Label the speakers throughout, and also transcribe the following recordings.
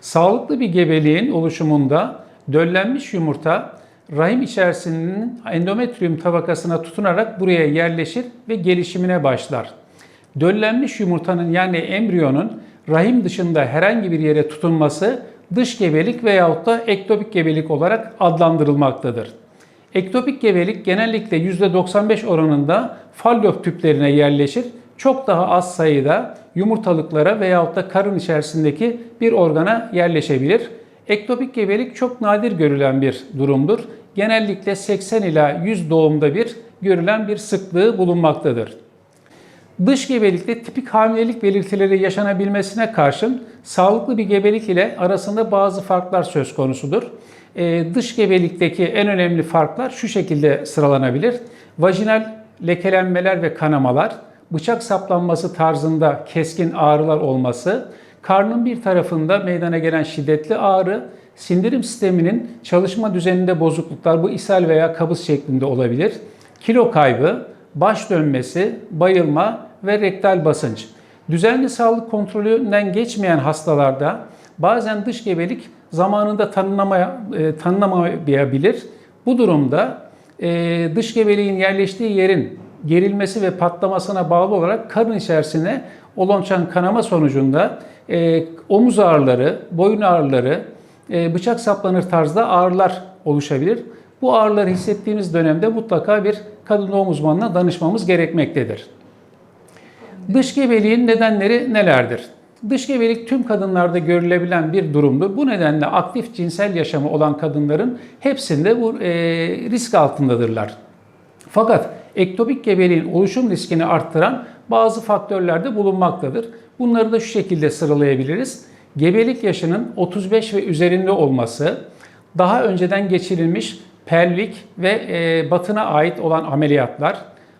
Speaker 1: Sağlıklı bir gebeliğin oluşumunda döllenmiş yumurta rahim içerisinin endometrium tabakasına tutunarak buraya yerleşir ve gelişimine başlar. Döllenmiş yumurtanın yani embriyonun rahim dışında herhangi bir yere tutunması dış gebelik veyahut da ektopik gebelik olarak adlandırılmaktadır. Ektopik gebelik genellikle %95 oranında fallop tüplerine yerleşir. Çok daha az sayıda yumurtalıklara veyahut da karın içerisindeki bir organa yerleşebilir. Ektopik gebelik çok nadir görülen bir durumdur. Genellikle 80 ila 100 doğumda bir görülen bir sıklığı bulunmaktadır. Dış gebelikte tipik hamilelik belirtileri yaşanabilmesine karşın sağlıklı bir gebelik ile arasında bazı farklar söz konusudur. Ee, dış gebelikteki en önemli farklar şu şekilde sıralanabilir. Vajinal lekelenmeler ve kanamalar, bıçak saplanması tarzında keskin ağrılar olması, karnın bir tarafında meydana gelen şiddetli ağrı, sindirim sisteminin çalışma düzeninde bozukluklar bu ishal veya kabız şeklinde olabilir. Kilo kaybı, baş dönmesi, bayılma ve rektal basınç. Düzenli sağlık kontrolünden geçmeyen hastalarda bazen dış gebelik zamanında tanınamaya, e, tanınamayabilir. Bu durumda e, dış gebeliğin yerleştiği yerin gerilmesi ve patlamasına bağlı olarak karın içerisine oluşan kanama sonucunda e, omuz ağrıları, boyun ağrıları, e, bıçak saplanır tarzda ağrılar oluşabilir. Bu ağrıları hissettiğimiz dönemde mutlaka bir kadın doğum uzmanına danışmamız gerekmektedir. Dış gebeliğin nedenleri nelerdir? Dış gebelik tüm kadınlarda görülebilen bir durumdur. Bu nedenle aktif cinsel yaşamı olan kadınların hepsinde bu e, risk altındadırlar. Fakat ektopik gebeliğin oluşum riskini arttıran bazı faktörler de bulunmaktadır. Bunları da şu şekilde sıralayabiliriz. Gebelik yaşının 35 ve üzerinde olması, daha önceden geçirilmiş pelvik ve e, batına ait olan ameliyatlar,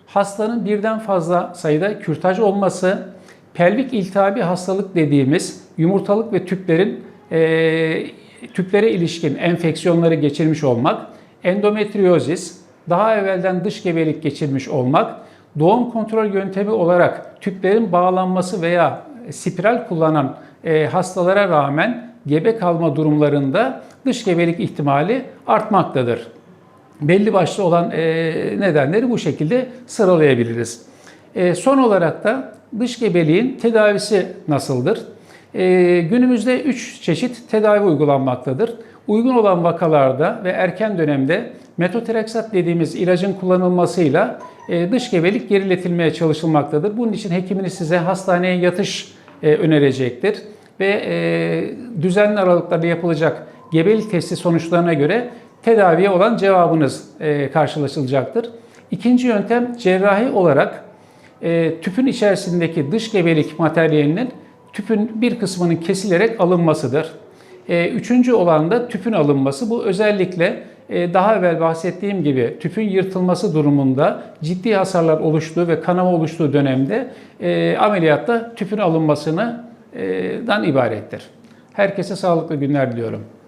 Speaker 1: hastanın birden fazla sayıda kürtaj olması, pelvik iltihabi hastalık dediğimiz yumurtalık ve tüplerin e, tüplere ilişkin enfeksiyonları geçirmiş olmak, endometriozis, daha evvelden dış gebelik geçirmiş olmak, doğum kontrol yöntemi olarak tüplerin bağlanması veya spiral kullanan e, hastalara rağmen gebe kalma durumlarında dış gebelik ihtimali artmaktadır. Belli başlı olan e, nedenleri bu şekilde sıralayabiliriz. E, son olarak da dış gebeliğin tedavisi nasıldır? Günümüzde 3 çeşit tedavi uygulanmaktadır. Uygun olan vakalarda ve erken dönemde metotrexat dediğimiz ilacın kullanılmasıyla e, dış gebelik geriletilmeye çalışılmaktadır. Bunun için hekiminiz size hastaneye yatış e, önerecektir ve e, düzenli aralıklarla yapılacak gebelik testi sonuçlarına göre tedaviye olan cevabınız karşılaşılacaktır. İkinci yöntem cerrahi olarak tüpün içerisindeki dış gebelik materyalinin tüpün bir kısmının kesilerek alınmasıdır. E, üçüncü olan da tüpün alınması. Bu özellikle e, daha evvel bahsettiğim gibi tüpün yırtılması durumunda ciddi hasarlar oluştuğu ve kanama oluştuğu dönemde e, ameliyatta tüpün alınmasından ibarettir. Herkese sağlıklı günler diliyorum.